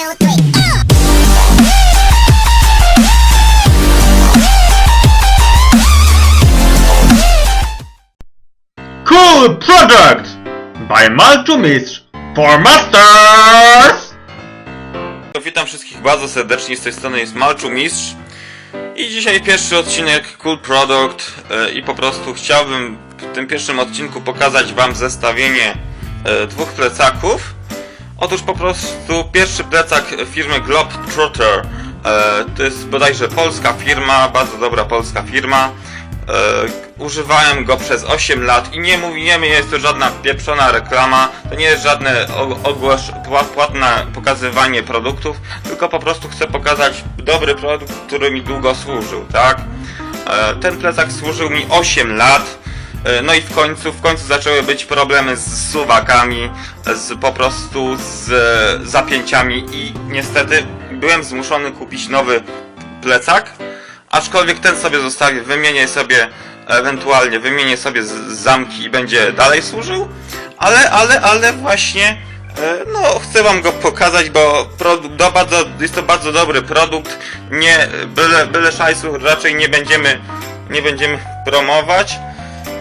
Cool Product by Maltumistrz for Masters! Witam wszystkich bardzo serdecznie, z tej strony jest Malczu Mistrz i dzisiaj pierwszy odcinek Cool Product e, i po prostu chciałbym w tym pierwszym odcinku pokazać wam zestawienie e, dwóch plecaków. Otóż po prostu pierwszy plecak firmy Globetrotter e, to jest bodajże polska firma, bardzo dobra polska firma. E, używałem go przez 8 lat i nie mówimy, jest to żadna pieprzona reklama, to nie jest żadne ogłosz, pła- płatne pokazywanie produktów, tylko po prostu chcę pokazać dobry produkt, który mi długo służył, tak? E, ten plecak służył mi 8 lat. E, No i w końcu, w końcu zaczęły być problemy z suwakami, z po prostu z e, zapięciami i niestety byłem zmuszony kupić nowy plecak, aczkolwiek ten sobie zostawię, wymienię sobie ewentualnie, wymienię sobie z- zamki i będzie dalej służył, ale, ale, ale właśnie e, no, chcę wam go pokazać, bo produkt, do, bardzo, jest to bardzo dobry produkt, nie, byle, byle szajsu raczej nie będziemy, nie będziemy promować,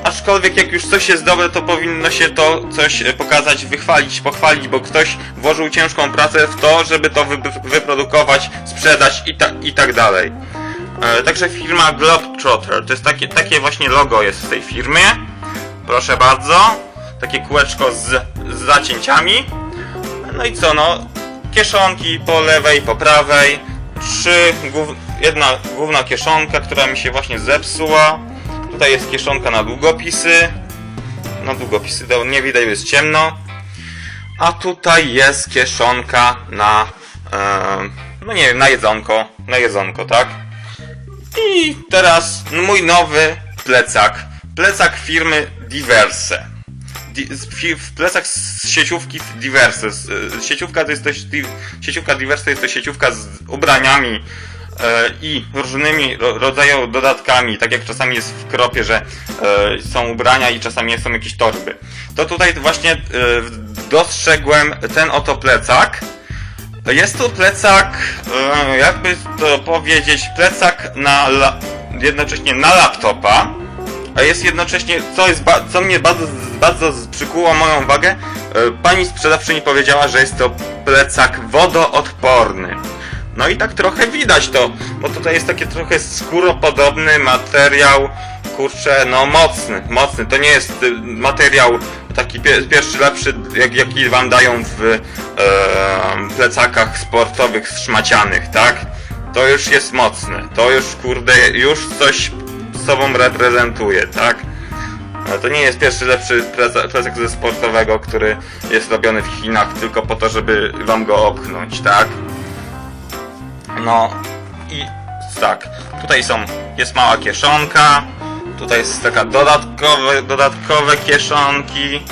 Aczkolwiek jak już coś jest dobre, to powinno się to coś e, pokazać, wychwalić, pochwalić, bo ktoś włożył ciężką pracę w to, żeby to wy wyprodukować, sprzedać i, ta i tak dalej. E, także firma Globetrotter, to jest takie, takie właśnie logo jest w tej firmie. Proszę bardzo. Takie kółeczko z, z zacięciami. No i co no, kieszonki po lewej, po prawej. Trzy, jedna główna kieszonka, która mi się właśnie zepsuła. Tutaj jest kieszonka na długopisy. Na długopisy to nie widać, jest ciemno. A tutaj jest kieszonka na, no nie wiem, na jedzonko. Na jedzonko, tak? I teraz mój nowy plecak. Plecak firmy Diverse. Di w plecach z sieciówki Diverse. Y, sieciówka to jest to, sieciówka Diverse jest to sieciówka z ubraniami e, i różnymi ro rodzaju dodatkami, tak jak czasami jest w kropie, że e, są ubrania i czasami są jakieś torby. To tutaj właśnie e, dostrzegłem ten oto plecak. Jest to plecak, e, jakby to powiedzieć, plecak na jednocześnie na laptopa, a jest jednocześnie, co, jest co mnie bardzo, bardzo przykuło moją uwagę, e, pani sprzedawczyni powiedziała, że jest to plecak wodoodporny. No i tak trochę widać to, bo tutaj jest taki trochę skóropodobny materiał, kurczę, no mocny, mocny. To nie jest y, materiał taki pie- pierwszy, lepszy, jak, jaki wam dają w e, plecakach sportowych szmacianych, tak? To już jest mocne, to już kurde, już coś sobą reprezentuje, tak? To nie jest pierwszy lepszy pleca- plecak ze sportowego, który jest robiony w Chinach tylko po to, żeby wam go opchnąć, tak? No i tak, tutaj są, jest mała kieszonka, tutaj jest taka dodatkowe, dodatkowe kieszonki.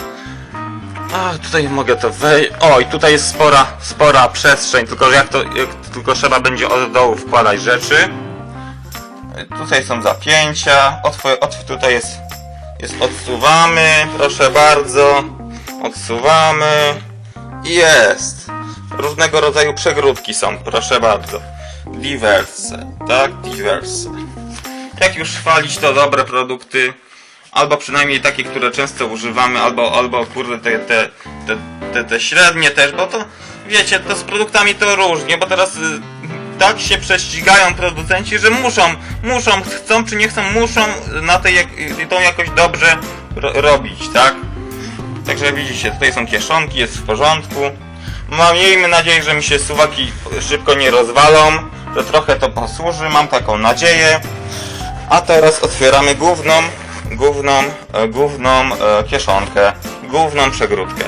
A tutaj mogę to wejść. O, i tutaj jest spora, spora przestrzeń, tylko jak to, jak, tylko trzeba będzie od dołu wkładać rzeczy. Tutaj są zapięcia, otw, otw, tutaj jest, jest odsuwamy, proszę bardzo, odsuwamy i jest. Różnego rodzaju przegródki są, proszę bardzo. Diverse, tak, diverse. Jak już chwalić to dobre produkty, albo przynajmniej takie, które często używamy, albo, albo kurde te, te, te, te, średnie też, bo to wiecie, to z produktami to różnie, bo teraz y, tak się prześcigają producenci, że muszą, muszą, chcą czy nie chcą, muszą na tej y, tą jakoś dobrze ro, robić, tak? Także widzicie, tutaj są kieszonki, jest w porządku. Mam, miejmy nadzieję, że mi się suwaki szybko nie rozwalą, że trochę to posłuży, mam taką nadzieję. A teraz otwieramy główną, główną, e, główną e, kieszonkę, główną przegródkę.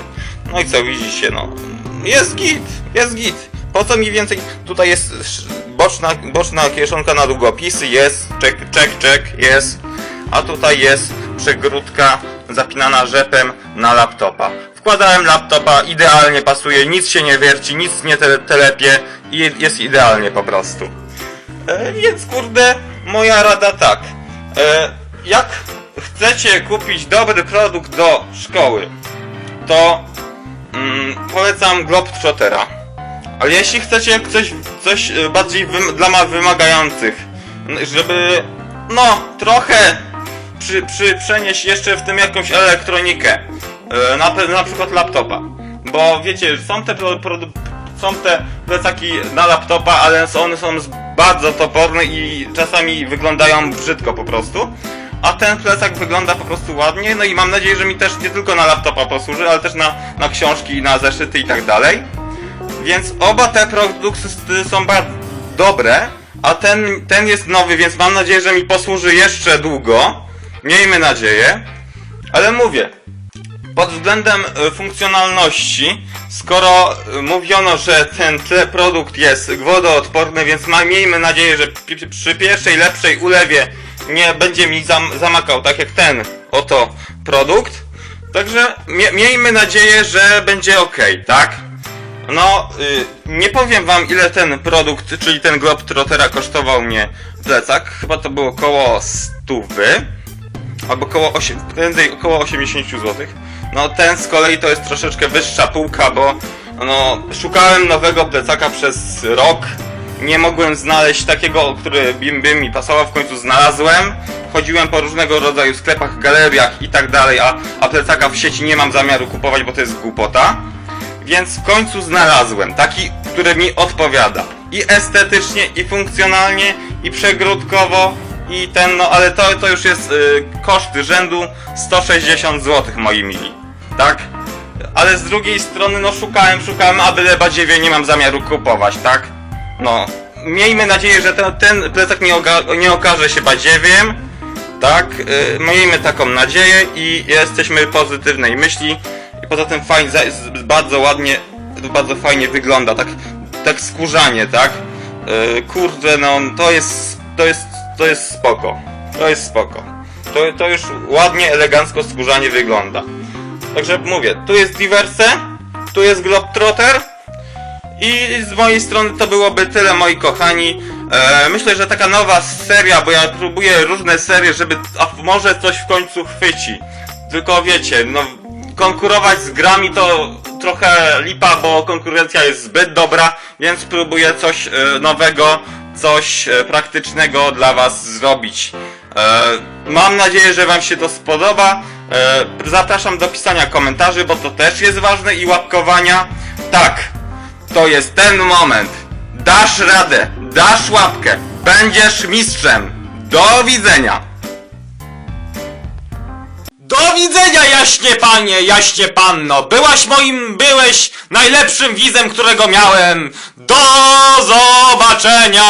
No i co widzicie, no, jest git, jest git. Po co mi więcej? Tutaj jest boczna, boczna kieszonka na długopisy, jest, czek, czek, czek, jest. A tutaj jest przegródka zapinana rzepem na laptopa. Wkładałem laptopa, idealnie pasuje, nic się nie wierci, nic nie te, telepie jest idealnie po prostu. E, więc kurde, moja rada tak. E, jak chcecie kupić dobry produkt do szkoły, to mm, polecam Globetrottera. Ale jeśli chcecie coś, coś e, bardziej wym- dla ma wymagających, żeby no trochę przy, przy przenieść jeszcze w tym jakąś elektronikę, e, na, na przykład laptopa, bo wiecie, są te pro, produ- są te plecaki na laptopa, ale one są bardzo toporne i czasami wyglądają brzydko po prostu. A ten plecak wygląda po prostu ładnie, no i mam nadzieję, że mi też nie tylko na laptopa posłuży, ale też na, na książki, na zeszyty i tak dalej. Więc oba te produkty są bardzo dobre, a ten, ten jest nowy, więc mam nadzieję, że mi posłuży jeszcze długo. Miejmy nadzieję. Ale mówię, pod względem e, funkcjonalności, skoro e, mówiono, że ten produkt jest wodoodporny, więc miejmy nadzieję, że przy pierwszej lepszej ulewie nie będzie mi zam, zamakał tak jak ten oto produkt. Także mie, miejmy nadzieję, że będzie ok, tak? No, y, nie powiem wam ile ten produkt, czyli ten Globetrottera kosztował mnie plecak. Chyba to było około stówy. Albo około 8, prędzej około 80 zł. No ten z kolei to jest troszeczkę wyższa półka, bo no szukałem nowego plecaka przez rok. Nie mogłem znaleźć takiego, który by, mi pasował, w końcu znalazłem. Chodziłem po różnego rodzaju sklepach, galeriach i tak dalej, a, a plecaka w sieci nie mam zamiaru kupować, bo to jest głupota. Więc w końcu znalazłem taki, który mi odpowiada. I estetycznie, i funkcjonalnie, i przegródkowo, i ten, no ale to, to już jest y, koszty rzędu 160 zł, moi mili. Tak? Ale z drugiej strony, no szukałem, szukałem, a byle nie mam zamiaru kupować, tak? No, miejmy nadzieję, że ten, ten plecak nie, nie okaże się badziewiem, tak? Y, miejmy taką nadzieję i jesteśmy pozytywnej myśli. I poza tym fajnie, bardzo ładnie, bardzo fajnie wygląda, tak, tak skórzanie, tak? Y, kurde, no to jest, to jest, to jest spoko. To jest spoko. To, to już ładnie, elegancko skórzanie wygląda. Także mówię, tu jest Diverse, tu jest Globetrotter, i z mojej strony to byłoby tyle, moi kochani. E, myślę, że taka nowa seria, bo ja próbuję różne serie, żeby a może coś w końcu chwyci. Tylko wiecie, no konkurować z grami to trochę lipa, bo konkurencja jest zbyt dobra, więc próbuję coś e, nowego, coś e, praktycznego dla was zrobić. E, mam nadzieję, że wam się to spodoba. E, zapraszam do pisania komentarzy, bo to też jest ważne i łapkowania. Tak, to jest ten moment. Dasz radę, dasz łapkę, będziesz mistrzem. Do widzenia. Do widzenia, jaśnie panie, jaśnie panno! Byłaś moim, byłeś najlepszym widzem, którego miałem! Do zobaczenia!